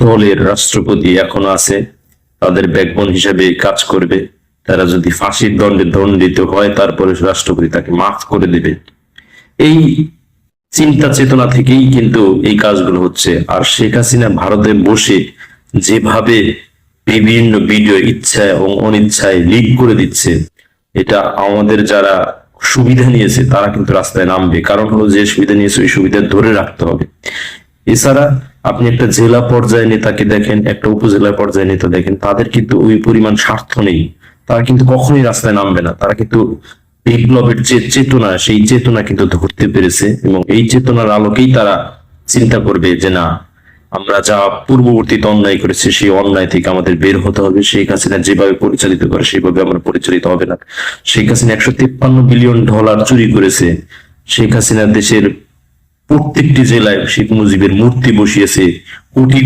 দলের রাষ্ট্রপতি এখনও আছে, তাদের ব্যাকবোন হিসেবে কাজ করবে। তারা যদি ফাঁসির দণ্ডে দণ্ডিত হয়, তারপরে রাষ্ট্রপতি তাকে মাফ করে দেবে। এই চিন্তা চেতনা থেকেই কিন্তু এই কাজগুলো হচ্ছে। আর শেখ হাসিনা ভারতে বসে যেভাবে বিভিন্ন ভিডিও ইচ্ছা এবং অনিচ্ছায় লিক করে দিচ্ছে, এটা আমাদের যারা সুবিধা নিয়েছে, তারা কিন্তু রাস্তায় নামবে। কারণ হলো যে সুবিধা নিয়েছে, ওই সুবিধা ধরে রাখতে হবে। এছাড়া আপনি একটা জেলা পর্যায়ে নেতাকে দেখেন, একটা উপজেলা পর্যায়ে নেতা দেখেন, তাদের কিন্তু ওই পরিমাণ স্বার্থ নেই। তারা কিন্তু কখনোই রাস্তায় নামবে না। তারা কিন্তু বিপ্লবের যে চেতনা, সেই চেতনা কিন্তু ধরতে পেরেছে এবং এই চেতনার আলোকেই তারা চিন্তা করবে যে না, আমরা যা পূর্ববর্তীতে অন্যায় করেছি, সেই অন্যায় থেকে আমাদের বের হতে হবে। শেখ হাসিনা যেভাবে পরিচালিত করে, সেভাবে আমরা পরিচালিত হবে না। শেখ হাসিনা একশো তিপ্পান্ন বিলিয়ন ডলার চুরি করেছে। শেখ হাসিনা দেশের প্রত্যেকটি জেলায় শেখ মুজিবের মূর্তি বসিয়েছে কোটি